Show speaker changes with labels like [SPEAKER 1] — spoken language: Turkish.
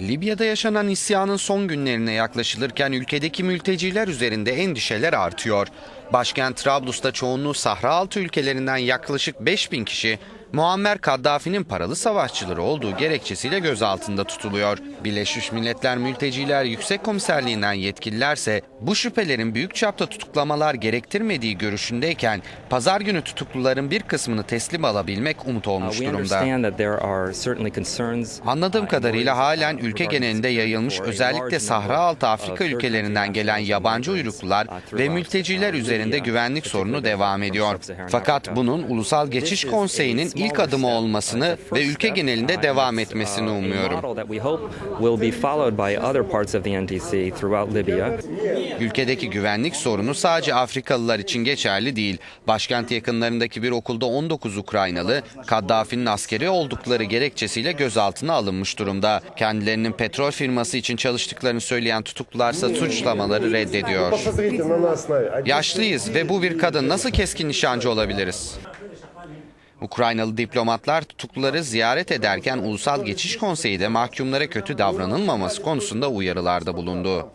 [SPEAKER 1] Libya'da yaşanan isyanın son günlerine yaklaşılırken ülkedeki mülteciler üzerinde endişeler artıyor. Başkent Trablus'ta çoğunluğu Sahra altı ülkelerinden yaklaşık 5000 kişi Muammer Kaddafi'nin paralı savaşçıları olduğu gerekçesiyle gözaltında tutuluyor. Birleşmiş Milletler Mülteciler Yüksek Komiserliğinden yetkililerse bu şüphelerin büyük çapta tutuklamalar gerektirmediği görüşündeyken pazar günü tutukluların bir kısmını teslim alabilmek umut olmuş
[SPEAKER 2] We
[SPEAKER 1] durumda. Anladığım kadarıyla halen ülke genelinde yayılmış özellikle Sahra Altı Afrika ülkelerinden gelen yabancı uyruklular ve mülteciler üzerinde güvenlik sorunu devam ediyor. Fakat bunun Ulusal Geçiş Konseyi'nin ilk adımı olmasını ve ülke genelinde devam etmesini umuyorum. Ülkedeki güvenlik sorunu sadece Afrikalılar için geçerli değil. Başkent yakınlarındaki bir okulda 19 Ukraynalı Kaddafi'nin askeri oldukları gerekçesiyle gözaltına alınmış durumda. Kendilerinin petrol firması için çalıştıklarını söyleyen tutuklularsa suçlamaları reddediyor. Yaşlıyız ve bu bir kadın nasıl keskin nişancı olabiliriz? Ukraynalı diplomatlar tutukluları ziyaret ederken Ulusal Geçiş Konseyi de mahkumlara kötü davranılmaması konusunda uyarılarda bulundu.